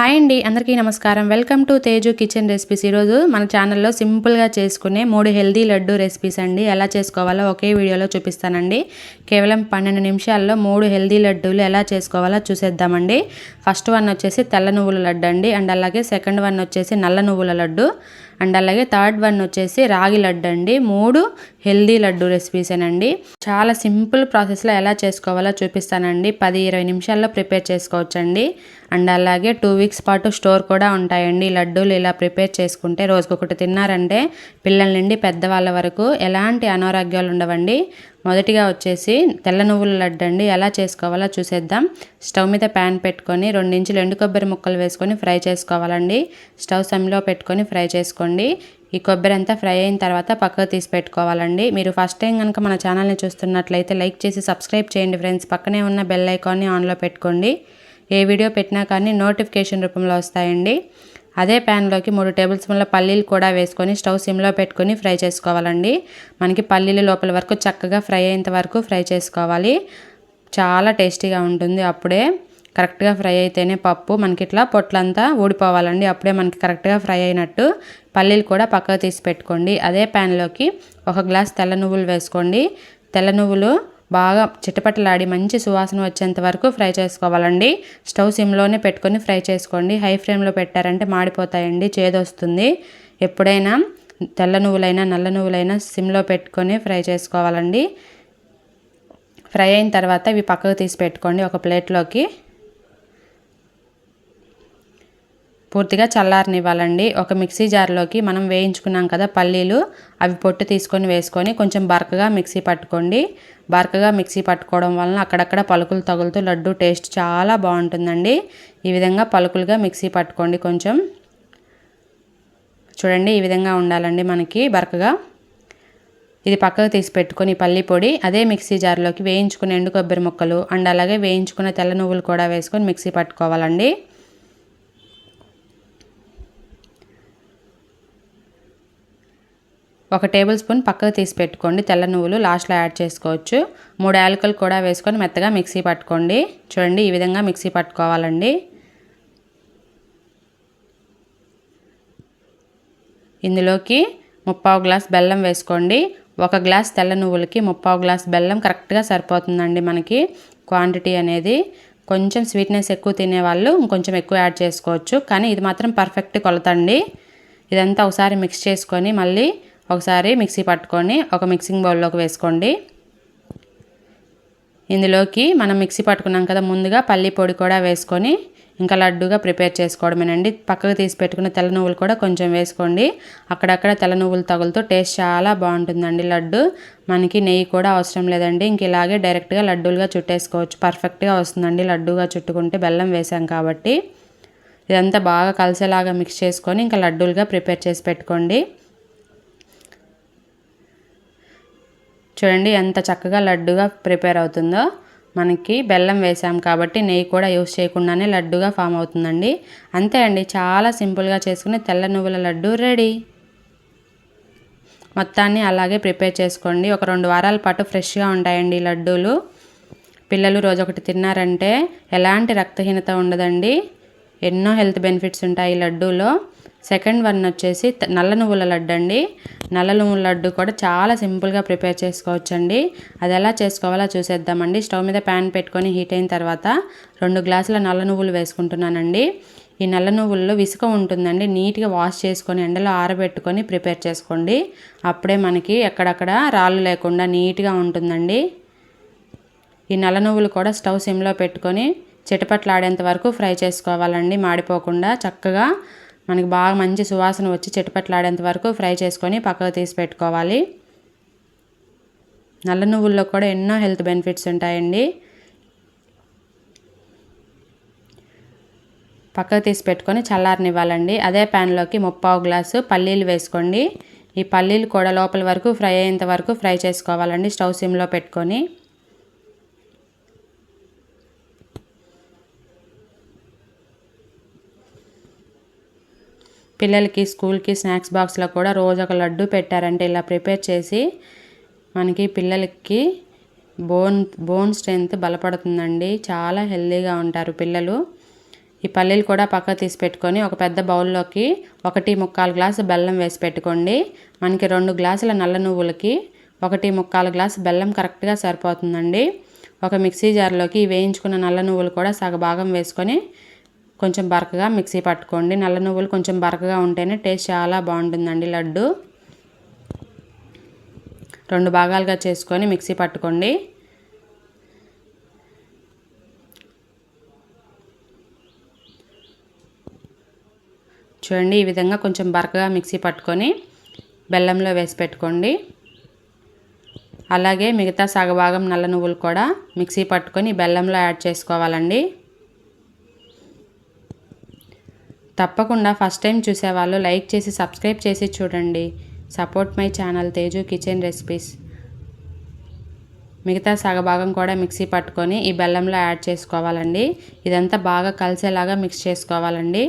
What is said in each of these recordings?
Hi అండి అందరికీ నమస్కారం. Welcome to Teju kitchen recipes. ఈరోజు మన ఛానల్లో సింపుల్గా చేసుకునే మూడు హెల్దీ లడ్డు రెసిపీస్ అండి. ఎలా చేసుకోవాలో ఒకే వీడియోలో చూపిస్తానండి. కేవలం పన్నెండు నిమిషాల్లో మూడు హెల్దీ లడ్డూలు ఎలా చేసుకోవాలో చూసేద్దామండి. ఫస్ట్ వన్ వచ్చేసి తెల్ల నువ్వుల లడ్డు అండి. అండ్ అలాగే సెకండ్ వన్ వచ్చేసి నల్ల నువ్వుల లడ్డు. అండ్ అలాగే థర్డ్ వన్ వచ్చేసి రాగి లడ్డు అండి. మూడు హెల్దీ లడ్డు రెసిపీసేనండి చాలా సింపుల్ ప్రాసెస్లో ఎలా చేసుకోవాలో చూపిస్తానండి. పది ఇరవై నిమిషాల్లో ప్రిపేర్ చేసుకోవచ్చండి. అండ్ అలాగే టూ వీక్స్ పాటు స్టోర్ కూడా ఉంటాయండి. లడ్డూలు ఇలా ప్రిపేర్ చేసుకుంటే రోజుకొకటి తిన్నారంటే పిల్లల నుండి పెద్దవాళ్ళ వరకు ఎలాంటి అనారోగ్యాలు ఉండవండి. మొదటిగా వచ్చేసి తెల్ల నువ్వుల లడ్డు అండి. ఎలా చేసుకోవాలో చూసేద్దాం. స్టవ్ మీద ప్యాన్ పెట్టుకొని రెండించులు ఎండు కొబ్బరి ముక్కలు వేసుకొని ఫ్రై చేసుకోవాలండి. స్టవ్ సమ్లో పెట్టుకొని ఫ్రై చేసుకోండి. ఈ కొబ్బరి అంతా ఫ్రై అయిన తర్వాత పక్కకు తీసి పెట్టుకోవాలండి. మీరు ఫస్ట్ టైం కనుక మన ఛానల్ని చూస్తున్నట్లయితే లైక్ చేసి సబ్స్క్రైబ్ చేయండి ఫ్రెండ్స్. పక్కనే ఉన్న బెల్ ఐకాన్ని ఆన్లో పెట్టుకోండి. ఏ వీడియో పెట్టినా కానీ నోటిఫికేషన్ రూపంలో వస్తాయండి. అదే ప్యాన్లోకి మూడు టేబుల్ స్పూన్ల పల్లీలు కూడా వేసుకొని స్టవ్ సిమ్లో పెట్టుకొని ఫ్రై చేసుకోవాలండి. మనకి పల్లీలు లోపల వరకు చక్కగా ఫ్రై అయ్యేంత వరకు ఫ్రై చేసుకోవాలి. చాలా టేస్టీగా ఉంటుంది అప్పుడే. కరెక్ట్గా ఫ్రై అయితేనే పప్పు మనకి ఇట్లా పొట్లంతా ఊడిపోవాలండి. అప్పుడే మనకి కరెక్ట్గా ఫ్రై అయినట్టు పల్లీలు కూడా పక్కకు తీసి పెట్టుకోండి. అదే ప్యాన్లోకి ఒక గ్లాస్ తెల్ల నువ్వులు వేసుకోండి. తెల్ల నువ్వులు బాగా చిటపటలాడి మంచి సువాసన వచ్చేంత వరకు ఫ్రై చేసుకోవాలండి. స్టవ్ సిమ్లోనే పెట్టుకొని ఫ్రై చేసుకోండి. హై ఫ్లేమ్లో పెట్టారంటే మాడిపోతాయండి చేదొస్తుంది. ఎప్పుడైనా తెల్ల నువ్వులైనా నల్ల నువ్వులైనా సిమ్లో పెట్టుకొని ఫ్రై చేసుకోవాలండి. ఫ్రై అయిన తర్వాత ఇవి పక్కకు తీసి పెట్టుకోండి ఒక ప్లేట్లోకి. పూర్తిగా చల్లారనివ్వాలండి. ఒక మిక్సీ జార్లోకి మనం వేయించుకున్నాం కదా పల్లీలు అవి పొట్టు తీసుకొని వేసుకొని కొంచెం బరకగా మిక్సీ పట్టుకోండి. బరకగా మిక్సీ పట్టుకోవడం వలన అక్కడక్కడ పలుకులు తగులుతూ లడ్డు టేస్ట్ చాలా బాగుంటుందండి. ఈ విధంగా పలుకులుగా మిక్సీ పట్టుకోండి కొంచెం. చూడండి ఈ విధంగా ఉండాలండి మనకి బరకగా. ఇది పక్కకు తీసి పెట్టుకొని పల్లి పొడి అదే మిక్సీ జార్లోకి వేయించుకుని ఎండు కొబ్బరి ముక్కలు అండ్ అలాగే వేయించుకున్న తెల్ల నువ్వులు కూడా వేసుకొని మిక్సీ పట్టుకోవాలండి. ఒక టేబుల్ స్పూన్ పక్కకు తీసి పెట్టుకోండి. తెల్ల నువ్వులు లాస్ట్లో యాడ్ చేసుకోవచ్చు. మూడు యాలకులు కూడా వేసుకొని మెత్తగా మిక్సీ పట్టుకోండి. చూడండి ఈ విధంగా మిక్సీ పట్టుకోవాలండి. ఇందులోకి ముప్పావు గ్లాస్ బెల్లం వేసుకోండి. ఒక గ్లాస్ తెల్ల నువ్వులకి ముప్పావు గ్లాస్ బెల్లం కరెక్ట్గా సరిపోతుందండి మనకి క్వాంటిటీ అనేది. కొంచెం స్వీట్నెస్ ఎక్కువ తినేవాళ్ళు ఇంకొంచెం ఎక్కువ యాడ్ చేసుకోవచ్చు. కానీ ఇది మాత్రం పర్ఫెక్ట్ కొలతండి. ఇదంతా ఒకసారి మిక్స్ చేసుకొని మళ్ళీ ఒకసారి మిక్సీ పట్టుకొని ఒక మిక్సింగ్ బౌల్లోకి వేసుకోండి. ఇందులోకి మనం మిక్సీ పట్టుకున్నాం కదా ముందుగా పల్లి పొడి కూడా వేసుకొని ఇంకా లడ్డుగా ప్రిపేర్ చేసుకోవడమేనండి. పక్కకు తీసి పెట్టుకున్న తెల్ల నువ్వులు కూడా కొంచెం వేసుకోండి. అక్కడక్కడ తెల్ల నువ్వులు తగులుతూ టేస్ట్ చాలా బాగుంటుందండి లడ్డు. మనకి నెయ్యి కూడా అవసరం లేదండి. ఇంక ఇలాగే డైరెక్ట్గా లడ్డూలుగా చుట్టేసుకోవచ్చు. పర్ఫెక్ట్గా వస్తుందండి లడ్డుగా చుట్టుకుంటే బెల్లం వేసాం కాబట్టి. ఇదంతా బాగా కలిసేలాగా మిక్స్ చేసుకొని ఇంకా లడ్డూలుగా ప్రిపేర్ చేసి పెట్టుకోండి. చూడండి ఎంత చక్కగా లడ్డుగా ప్రిపేర్ అవుతుందో. మనకి బెల్లం వేసాం కాబట్టి నెయ్యి కూడా యూస్ చేయకుండానే లడ్డుగా ఫామ్ అవుతుందండి. అంతే అండి చాలా సింపుల్గా చేసుకుని తెల్ల నువ్వుల లడ్డు రెడీ. మొత్తాన్ని అలాగే ప్రిపేర్ చేసుకోండి. ఒక రెండు వారాల పాటు ఫ్రెష్గా ఉంటాయండి లడ్డూలు. పిల్లలు రోజు ఒకటి తిన్నారంటే ఎలాంటి రక్తహీనత ఉండదండి. ఎన్నో హెల్త్ బెనిఫిట్స్ ఉంటాయి లడ్డూలో. సెకండ్ వన్ వచ్చేసి నల్ల నువ్వుల లడ్డు అండి నల్ల లడ్డు కూడా చాలా సింపుల్గా ప్రిపేర్ చేసుకోవచ్చండి. అది ఎలా చేసుకోవాలో చూసేద్దామండి. స్టవ్ మీద ప్యాన్ పెట్టుకొని హీట్ అయిన తర్వాత రెండు గ్లాసుల నల్ల నువ్వులు వేసుకుంటున్నానండి. ఈ నల్ల నువ్వుల్లో విసుక ఉంటుందండి. నీట్గా వాష్ చేసుకొని ఎండలో ఆరబెట్టుకొని ప్రిపేర్ చేసుకోండి. అప్పుడే మనకి ఎక్కడక్కడ రాళ్ళు లేకుండా నీట్గా ఉంటుందండి. ఈ నల్ల నువ్వులు కూడా స్టవ్ సిమ్లో పెట్టుకొని చిటపట్లాడేంత వరకు ఫ్రై చేసుకోవాలండి. మాడిపోకుండా చక్కగా మనకి బాగా మంచి సువాసన వచ్చి చిటపట్లాడేంత వరకు ఫ్రై చేసుకొని పక్కకు తీసి పెట్టుకోవాలి. నల్ల నువ్వుల్లో కూడా ఎన్నో హెల్త్ బెనిఫిట్స్ ఉంటాయండి. పక్కకు తీసి పెట్టుకొని చల్లారనివ్వాలండి. అదే ప్యాన్లోకి ముప్పావు గ్లాసు పల్లీలు వేసుకోండి. ఈ పల్లీలు కూడా లోపల వరకు ఫ్రై అయ్యేంత వరకు ఫ్రై చేసుకోవాలండి. స్టవ్ సిమ్లో పెట్టుకొని. పిల్లలకి స్కూల్కి స్నాక్స్ బాక్స్లో కూడా రోజు ఒక లడ్డు పెట్టారంటే ఇలా ప్రిపేర్ చేసి మనకి పిల్లలకి బోన్ బోన్ స్ట్రెంత్ బలపడుతుందండి. చాలా హెల్తీగా ఉంటారు పిల్లలు. ఈ పల్లీలు కూడా పక్క తీసి పెట్టుకొని ఒక పెద్ద బౌల్లోకి ఒకటి ముక్కాలు గ్లాసు బెల్లం వేసి పెట్టుకోండి. మనకి రెండు గ్లాసుల నల్ల నువ్వులకి ఒకటి ముక్కాలు గ్లాసు బెల్లం కరెక్ట్గా సరిపోతుందండి. ఒక మిక్సీ జార్లోకి వేయించుకున్న నల్ల నువ్వులు కూడా సగభాగం వేసుకొని కొంచెం బరకగా మిక్సీ పట్టుకోండి. నల్ల నువ్వులు కొంచెం బరకగా ఉంటేనే టేస్ట్ చాలా బాగుంటుందండి లడ్డు. రెండు భాగాలుగా చేసుకొని మిక్సీ పట్టుకోండి. చూడండి ఈ విధంగా కొంచెం బరకగా మిక్సీ పట్టుకొని బెల్లంలో వేసి పెట్టుకోండి. అలాగే మిగతా సగభాగం నల్ల నువ్వులు కూడా మిక్సీ పట్టుకొని బెల్లంలో యాడ్ చేసుకోవాలండి. తప్పకుండా ఫస్ట్ టైం చూసేవాళ్ళు లైక్ చేసి సబ్స్క్రైబ్ చేసి చూడండి. Support my channel Teju kitchen recipes. మిగతా సగభాగం కూడా మిక్సీ పట్టుకొని ఈ బెల్లంలో యాడ్ చేసుకోవాలండి. ఇదంతా బాగా కలిసేలాగా మిక్స్ చేసుకోవాలండి.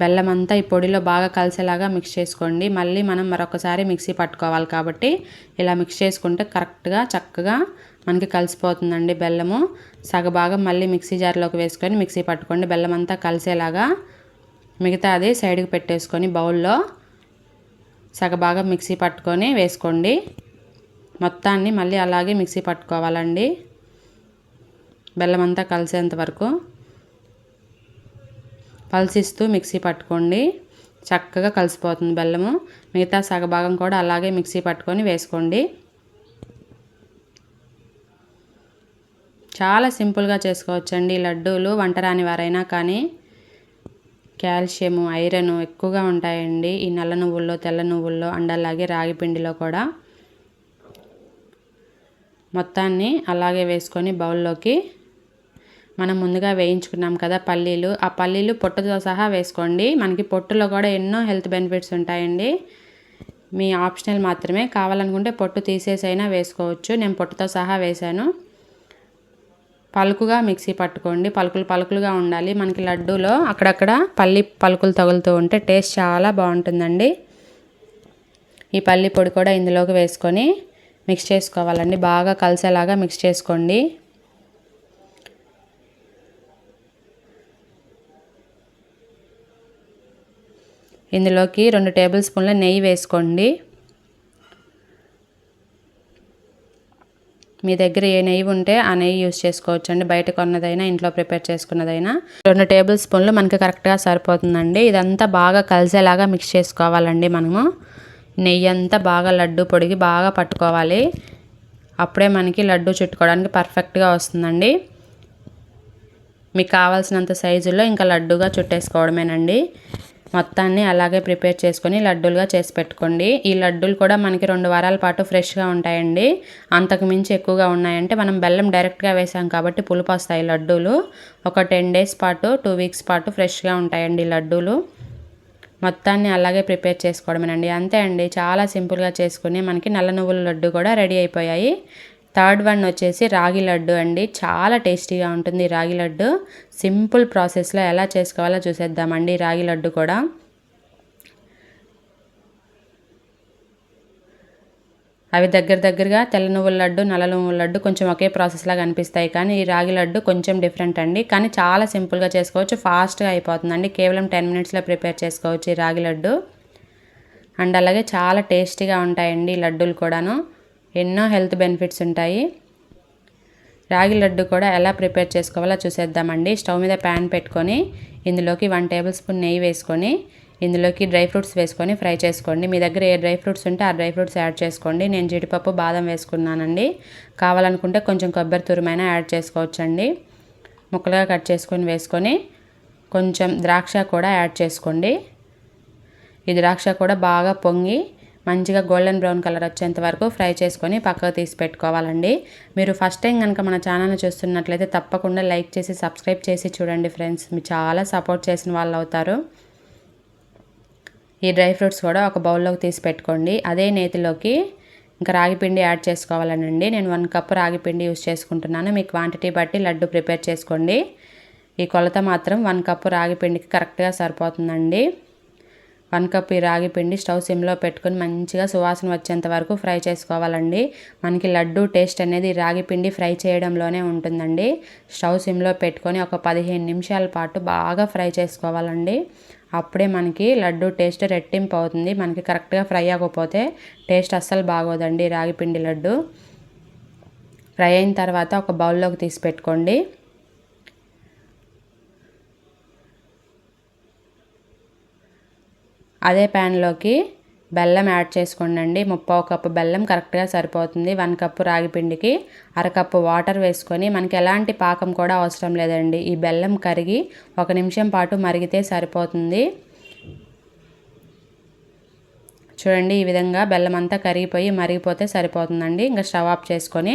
బెల్లం అంతా ఈ పొడిలో బాగా కలిసేలాగా మిక్స్ చేసుకోండి. మళ్ళీ మనం మరొకసారి మిక్సీ పట్టుకోవాలి కాబట్టి ఇలా మిక్స్ చేసుకుంటే కరెక్ట్గా చక్కగా మనకి కలిసిపోతుందండి బెల్లము. సగభాగం మళ్ళీ మిక్సీ జార్లోకి వేసుకొని మిక్సీ పట్టుకోండి. బెల్లం అంతా కలిసేలాగా మిగతా అది సైడ్కి పెట్టేసుకొని బౌల్లో సగభాగం మిక్సీ పట్టుకొని వేసుకోండి. మొత్తాన్ని మళ్ళీ అలాగే మిక్సీ పట్టుకోవాలండి. బెల్లం అంతా కలిసేంత వరకు పల్సిస్తూ మిక్సీ పట్టుకోండి. చక్కగా కలిసిపోతుంది బెల్లము. మిగతా సగభాగం కూడా అలాగే మిక్సీ పట్టుకొని వేసుకోండి. చాలా సింపుల్గా చేసుకోవచ్చండి. లడ్డూలు వంట రాని వారైనా కానీ కాల్షియము ఐరన్ ఎక్కువగా ఉంటాయండి. ఈ నల్ల నువ్వుల్లో తెల్ల నువ్వుల్లో అండ్ అలాగే రాగి పిండిలో కూడా. మొత్తాన్ని అలాగే వేసుకొని బౌల్లోకి మనం ముందుగా వేయించుకున్నాం కదా పల్లీలు. ఆ పల్లీలు పొట్టుతో సహా వేసుకోండి. మనకి పొట్టులో కూడా ఎన్నో హెల్త్ బెనిఫిట్స్ ఉంటాయండి. మీ ఆప్షనల్ మాత్రమే. కావాలనుకుంటే పొట్టు తీసేసైనా వేసుకోవచ్చు. నేను పొట్టుతో సహా వేశాను. పలుకుగా మిక్సీ పట్టుకోండి. పలుకులు పలుకులుగా ఉండాలి. మనకి లడ్డూలో అక్కడక్కడ పల్లి పలుకులు తగులుతూ ఉంటే టేస్ట్ చాలా బాగుంటుందండి. ఈ పల్లి పొడి కూడా ఇందులోకి వేసుకొని మిక్స్ చేసుకోవాలండి. బాగా కలిసేలాగా మిక్స్ చేసుకోండి. ఇందులోకి రెండు టేబుల్ స్పూన్ల నెయ్యి వేసుకోండి. మీ దగ్గర ఏ నెయ్యి ఉంటే ఆ నెయ్యి యూస్ చేసుకోవచ్చు అండి బయట కొన్నదైనా ఇంట్లో ప్రిపేర్ చేసుకున్నదైనా. రెండు టేబుల్ స్పూన్లు మనకి కరెక్ట్గా సరిపోతుందండి. ఇదంతా బాగా కలిసేలాగా మిక్స్ చేసుకోవాలండి మనము. నెయ్యి అంతా బాగా లడ్డు పొడిగి బాగా పట్టుకోవాలి. అప్పుడే మనకి లడ్డు చుట్టుకోవడానికి పర్ఫెక్ట్గా వస్తుందండి. మీకు కావాల్సినంత సైజులో ఇంకా లడ్డుగా చుట్టేసుకోవడమేనండి. మొత్తాన్ని అలాగే ప్రిపేర్ చేసుకొని లడ్డూలుగా చేసి పెట్టుకోండి. ఈ లడ్డూలు కూడా మనకి రెండు వారాల పాటు ఫ్రెష్గా ఉంటాయండి. అంతకు మించి ఎక్కువగా ఉన్నాయంటే మనం బెల్లం డైరెక్ట్గా వేసాం కాబట్టి పులుపు వస్తాయి లడ్డూలు. ఒక టెన్ డేస్ పాటు టూ వీక్స్ పాటు ఫ్రెష్గా ఉంటాయండి లడ్డూలు. మొత్తాన్ని అలాగే ప్రిపేర్ చేసుకోవడమేనండి. అంతే అండి. చాలా సింపుల్గా చేసుకుని మనకి నల్ల నువ్వుల లడ్డు కూడా రెడీ అయిపోయాయి. థర్డ్ వన్ వచ్చేసి రాగి లడ్డు అండి. చాలా టేస్టీగా ఉంటుంది రాగి లడ్డు. సింపుల్ ప్రాసెస్లో ఎలా చేసుకోవాలో చూసేద్దామండి రాగి లడ్డు కూడా. అవి దగ్గర దగ్గరగా తెల్ల నువ్వుల లడ్డు నల్ల నువ్వుల లడ్డు కొంచెం ఒకే ప్రాసెస్ లాగా అనిపిస్తాయి కానీ ఈ రాగి లడ్డు కొంచెం డిఫరెంట్ అండి. కానీ చాలా సింపుల్గా చేసుకోవచ్చు. ఫాస్ట్గా అయిపోతుందండి. కేవలం టెన్ మినిట్స్లో ప్రిపేర్ చేసుకోవచ్చు ఈ రాగి లడ్డు. అండ్ అలాగే చాలా టేస్టీగా ఉంటాయండి ఈ లడ్డూలు కూడాను. ఎన్నో హెల్త్ బెనిఫిట్స్ ఉంటాయి. రాగి లడ్డు కూడా ఎలా ప్రిపేర్ చేసుకోవాలో చూసేద్దామండి. స్టవ్ మీద ప్యాన్ పెట్టుకొని ఇందులోకి వన్ టేబుల్ స్పూన్ నెయ్యి వేసుకొని ఇందులోకి డ్రై ఫ్రూట్స్ వేసుకొని ఫ్రై చేసుకోండి. మీ దగ్గర ఏ డ్రై ఫ్రూట్స్ ఉంటే ఆ డ్రై ఫ్రూట్స్ యాడ్ చేసుకోండి. నేను జీడిపప్పు బాదం వేసుకున్నానండి. కావాలనుకుంటే కొంచెం కొబ్బరి తురుమైనా యాడ్ చేసుకోవచ్చండి. ముక్కలుగా కట్ చేసుకొని వేసుకొని కొంచెం ద్రాక్ష కూడా యాడ్ చేసుకోండి. ఈ ద్రాక్ష కూడా బాగా పొంగి మంచిగా గోల్డెన్ బ్రౌన్ కలర్ వచ్చేంత వరకు ఫ్రై చేసుకొని పక్కకు తీసి పెట్టుకోవాలండి. మీరు ఫస్ట్ టైం కనుక మన ఛానల్ని చూస్తున్నట్లయితే తప్పకుండా లైక్ చేసి సబ్స్క్రైబ్ చేసి చూడండి ఫ్రెండ్స్. మీరు చాలా సపోర్ట్ చేసిన వాళ్ళు అవుతారు. ఈ డ్రై ఫ్రూట్స్ కూడా ఒక బౌల్లోకి తీసి పెట్టుకోండి. అదే నేతిలోకి ఇంకా రాగిపిండి యాడ్ చేసుకోవాలనండి. నేను వన్ కప్ రాగిపిండి యూస్ చేసుకుంటున్నాను. మీ క్వాంటిటీ బట్టి లడ్డు ప్రిపేర్ చేసుకోండి. ఈ కొలత మాత్రం వన్ కప్పు రాగిపిండికి కరెక్ట్గా సరిపోతుందండి. వన్ కప్ ఈ రాగి పిండి స్టవ్ సిమ్లో పెట్టుకొని మంచిగా సువాసన వచ్చేంత వరకు ఫ్రై చేసుకోవాలండి. మనకి లడ్డు టేస్ట్ అనేది రాగి పిండి ఫ్రై చేయడంలోనే ఉంటుందండి. స్టవ్ సిమ్లో పెట్టుకొని ఒక పదిహేను నిమిషాల పాటు బాగా ఫ్రై చేసుకోవాలండి. అప్పుడే మనకి లడ్డు టేస్ట్ రెట్టింపు అవుతుంది. మనకి కరెక్ట్గా ఫ్రై అవ్వకపోతే టేస్ట్ అస్సలు బాగోదండి రాగి పిండి లడ్డు. ఫ్రై అయిన తర్వాత ఒక బౌల్లోకి తీసి పెట్టుకోండి. అదే ప్యాన్లోకి బెల్లం యాడ్ చేసుకోండి ముప్పావు కప్పు బెల్లం కరెక్ట్గా సరిపోతుంది. వన్ కప్పు రాగి పిండికి అరకప్పు వాటర్ వేసుకొని మనకి ఎలాంటి పాకం కూడా అవసరం లేదండి. ఈ బెల్లం కరిగి ఒక నిమిషం పాటు మరిగితే సరిపోతుంది. చూడండి ఈ విధంగా బెల్లం అంతా కరిగిపోయి మరిగిపోతే సరిపోతుందండి. ఇంకా స్టవ్ ఆఫ్ చేసుకొని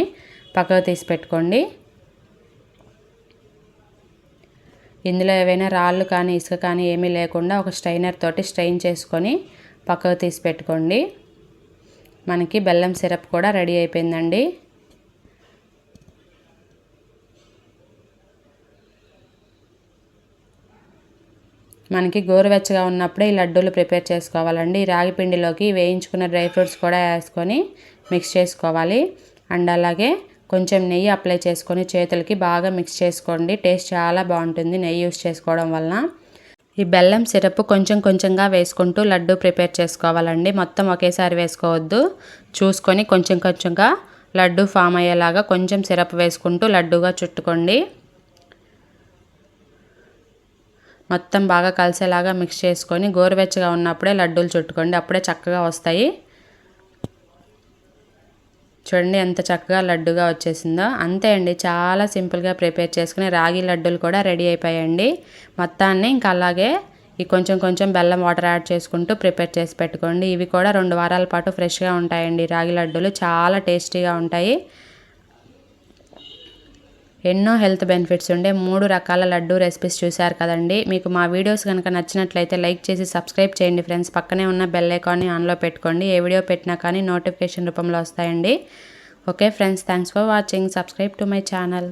పక్కకు తీసి పెట్టుకోండి. ఇందులో ఏవైనా రాళ్ళు కానీ ఇసుక కానీ ఏమీ లేకుండా ఒక స్ట్రైనర్ తోటి స్ట్రైన్ చేసుకొని పక్కకు తీసి పెట్టుకోండి. మనకి బెల్లం సిరప్ కూడా రెడీ అయిపోయిందండి. మనకి గోరువెచ్చగా ఉన్నప్పుడే ఈ లడ్డూలు ప్రిపేర్ చేసుకోవాలండి. రాగి పిండిలోకి వేయించుకున్న డ్రై ఫ్రూట్స్ కూడా వేసుకొని మిక్స్ చేసుకోవాలి. అండ్ అలాగే కొంచెం నెయ్యి అప్లై చేసుకొని చేతులకి బాగా మిక్స్ చేసుకోండి. టేస్ట్ చాలా బాగుంటుంది నెయ్యి యూస్ చేసుకోవడం వలన. ఈ బెల్లం సిరప్ కొంచెం కొంచెంగా వేసుకుంటూ లడ్డు ప్రిపేర్ చేసుకోవాలండి. మొత్తం ఒకేసారి వేసుకోవద్దు. చూసుకొని కొంచెం కొంచెంగా లడ్డు ఫామ్ అయ్యేలాగా కొంచెం సిరప్ వేసుకుంటూ లడ్డుగా చుట్టుకోండి. మొత్తం బాగా కలిసేలాగా మిక్స్ చేసుకొని గోరువెచ్చగా ఉన్నప్పుడే లడ్డూలు చుట్టుకోండి. అప్పుడే చక్కగా వస్తాయి. చూడండి ఎంత చక్కగా లడ్డుగా వచ్చేసిందో. అంతే అండి చాలా సింపుల్గా ప్రిపేర్ చేసుకుని రాగి లడ్డూలు కూడా రెడీ అయిపోయాయండి. మొత్తాన్ని ఇంకా అలాగే ఈ కొంచెం కొంచెం బెల్లం వాటర్ యాడ్ చేసుకుంటూ ప్రిపేర్ చేసి పెట్టుకోండి. ఇవి కూడా రెండు వారాల పాటు ఫ్రెష్గా ఉంటాయండి రాగి లడ్డూలు చాలా టేస్టీగా ఉంటాయి. ఎన్నో హెల్త్ బెనిఫిట్స్ ఉండే మూడు రకాల లడ్డూ రెసిపీస్ చూశారు కదండి. మీకు మా వీడియోస్ కనుక నచ్చినట్లయితే లైక్ చేసి సబ్స్క్రైబ్ చేయండి ఫ్రెండ్స్. పక్కనే ఉన్న బెల్ ఐకాన్ని ఆన్లో పెట్టుకోండి. ఏ వీడియో పెట్టినా కానీ నోటిఫికేషన్ రూపంలో వస్తాయండి. Okay friends thanks for watching. Subscribe to my channel.